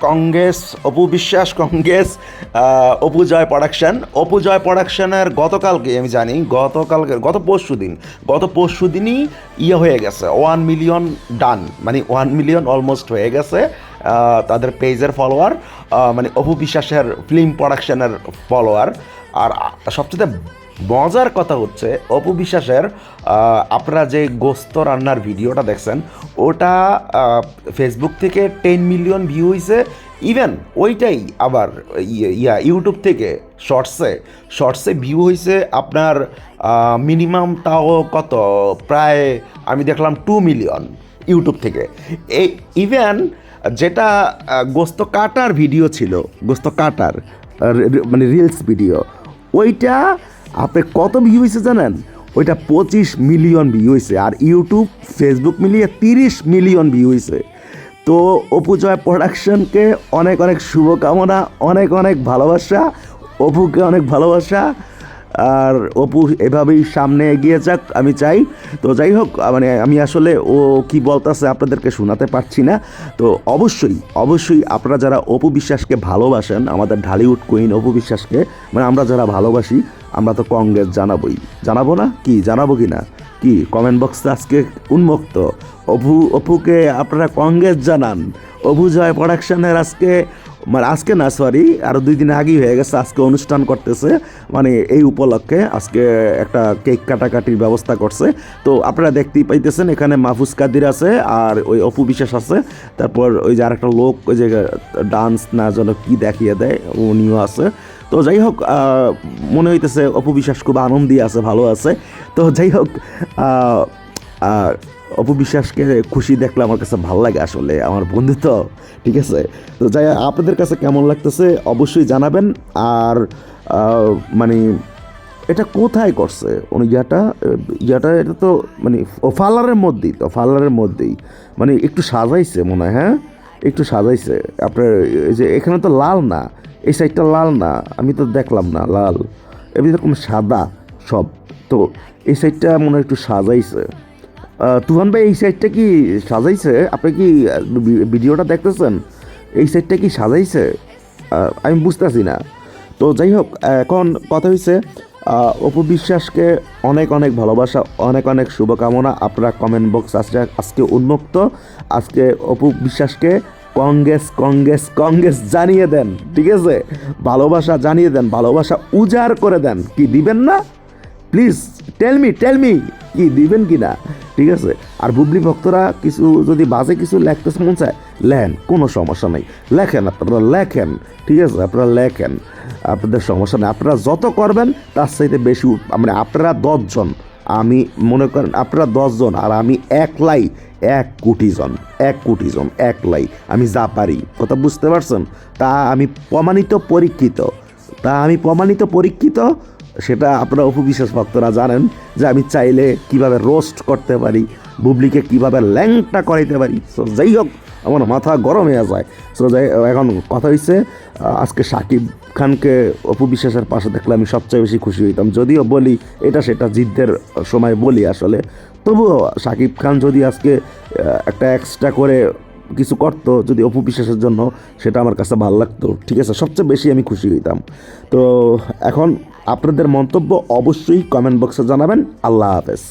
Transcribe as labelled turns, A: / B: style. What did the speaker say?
A: কংগ্রেস অপু বিশ্বাস কংগ্রেস আহ, অপু জয় প্রোডাকশন। অপু জয় প্রোডাকশনের গতকালকে আমি জানি গতকালকে গত পরশু দিন গত পরশু দিনই ইয়ে হয়ে গেছে ওয়ান মিলিয়ন ডান মানে ওয়ান মিলিয়ন অলমোস্ট হয়ে গেছে তাদের পেজের ফলোয়ার মানে অপু বিশ্বাসের ফিল্ম প্রোডাকশানের ফলোয়ার আর সবচেয়ে মজার কথা হচ্ছে, অপু বিশ্বাসের আপনারা যে গোস্ত রান্নার ভিডিওটা দেখছেন, ওটা ফেসবুক থেকে টেন মিলিয়ন ভিউ হয়েছে ইভেন ওইটাই আবার ইয়ে- ইয়া ইউটিউব থেকে শর্টসে শর্টসে ভিউ হয়েছে আপনার মিনিমাম তাও কত? প্রায় আমি দেখলাম টু মিলিয়ন ইউটিউব থেকে। এই ইভেন যেটা গোস্ত কাটার ভিডিও ছিল, গোস্ত কাটার মানে রিলস ভিডিও ওইটা আপনি কত ভিউ হয়েছে জানেন? ওইটা পঁচিশ মিলিয়ন ভিউ হয়েছে আর ইউটিউব ফেসবুক মিলিয়ে তিরিশ মিলিয়ন ভিউ হয়েছে তো অপুজয় প্রোডাকশনকে অনেক অনেক শুভকামনা, অনেক অনেক ভালোবাসা, অপুকে অনেক ভালোবাসা। আর অপু এভাবেই সামনে এগিয়ে যাক, আমি চাই। তো যাই হোক মানে আমি আসলে ও কি বলতেছে আপনাদেরকে শোনাতে পারছি না। তো অবশ্যই অবশ্যই আপনারা যারা অপু বিশ্বাসকে ভালোবাসেন, আমাদের ঢালিউড কুইন অপু বিশ্বাসকে মানে আমরা যারা ভালোবাসি আমরা তো কংগ্রেস জানাবোই। জানাব না? কি, জানাব কি না কি কমেন্ট বক্সে আজকে উন্মুক্ত? অভু, অপুকে আপনারা কংগ্রেস জানান। অপু জয় প্রোডাকশনের আজকে মানে আজকে না সরি আরও দুই দিন আগেই হয়ে গেছে, আজকে অনুষ্ঠান করতেছে। মানে এই উপলক্ষে আজকে একটা কেক কাটাকাটির ব্যবস্থা করছে। তো আপনারা দেখতেই পাইতেছেন, এখানে মাহফুজ কাদির আছে আর ওই অপু বিশ্বাস আছে। তারপর ওই যে আর একটা লোক, ওই যে ডান্স না যেন কি দেখিয়ে দেয়, উনিও আছে। তো যাই হোক মনে হইতেছে অপবিশ্বাস খুব আনন্দই আছে ভালো আছে। তো যাই হোক আহ, খুশি দেখলে আমার কাছে ভালো লাগে আসলে আমার বন্ধু তো ঠিক আছে? তো যাই আপনাদের কাছে কেমন লাগতেছে অবশ্যই জানাবেন। আর মানে এটা কোথায় করছে? উনি ইয়াটা ইয়াটা এটা তো মানে ও ফার্লারের মধ্যেই তো ফার্লারের মধ্যেই। মানে একটু সাজাইছে মনে হয় হ্যাঁ? একটু সাজাইছে। আপনার এই যে এখানে তো লাল না এই সাইডটা লাল না, আমি তো দেখলাম না, লাল। এরকম সাদা সব। তো এই সাইডটা মনে হয় একটু সাজাইছে। তুফান ভাই, এই সাইডটা কি সাজাইছে? আপনি কি ভিডিওটা দেখতেছেন? এই সাইডটা কি সাজাইছে? আমি বুঝতেছি না। তো যাই হোক, এখন কথা হয়েছে অপু বিশ্বাসকে অনেক অনেক ভালোবাসা, অনেক অনেক শুভকামনা। আপনারা কমেন্ট বক্স আজকে আজকে উন্মুক্ত। আজকে অপু বিশ্বাসকে কংগ্রেস কংগ্রেস কংগ্রেস জানিয়ে দেন, ঠিক আছে? ভালোবাসা জানিয়ে দেন, ভালোবাসা উজাড় করে দেন, কি দিবেন না? Please tell me tell me কি দিবেন কি না, ঠিক আছে? আর বুবলি ভক্তরা কিছু, যদি বাজে কিছু লেখতে মন চায় লেন কোনো সমস্যা নেই। লেখেন, আপনারা লেখেন, ঠিক আছে? আপনারা লেখেন। আপনাদের সমস্যা নেই। আপনারা যত করবেন, তার চাইতে বেশি মানে আপনারা দশজন। আমি মনে করেন আপনারা দশজন, আর আমি একলাই এক কোটি জন এক কোটি জন একলাই। আমি যা পারি কথা বুঝতে পারছেন? তা আমি প্রমাণিত পরীক্ষিত। তা আমি প্রমাণিত পরীক্ষিত? সেটা আপনারা অপবিশ্বাস ভক্তরা জানেন যে আমি চাইলে কীভাবে রোস্ট করতে পারি বুবলিকে কীভাবে ল্যাংটা করাইতে পারি। সো যাই হোক আমার মাথা গরম হয়ে যায়। সো যাই, এখন কথা হয়েছে আজকে সাকিব খানকে অপু বিশ্বাসের পাশে দেখলে আমি সবচেয়ে বেশি খুশি হইতাম। যদিও বলি, এটা সেটা জিদ্দের সময় বলি আসলে। তবুও সাকিব খান যদি আজকে একটা এক্সট্রা করে কিছু করতো, যদি অপু বিশ্বাসের জন্য, সেটা আমার কাছে ভালো লাগতো। ঠিক আছে, সবচেয়ে বেশি আমি খুশি হইতাম। তো এখন আপনাদের মন্তব্য অবশ্যই কমেন্ট বক্সে জানাবেন। আল্লাহ হাফেজ।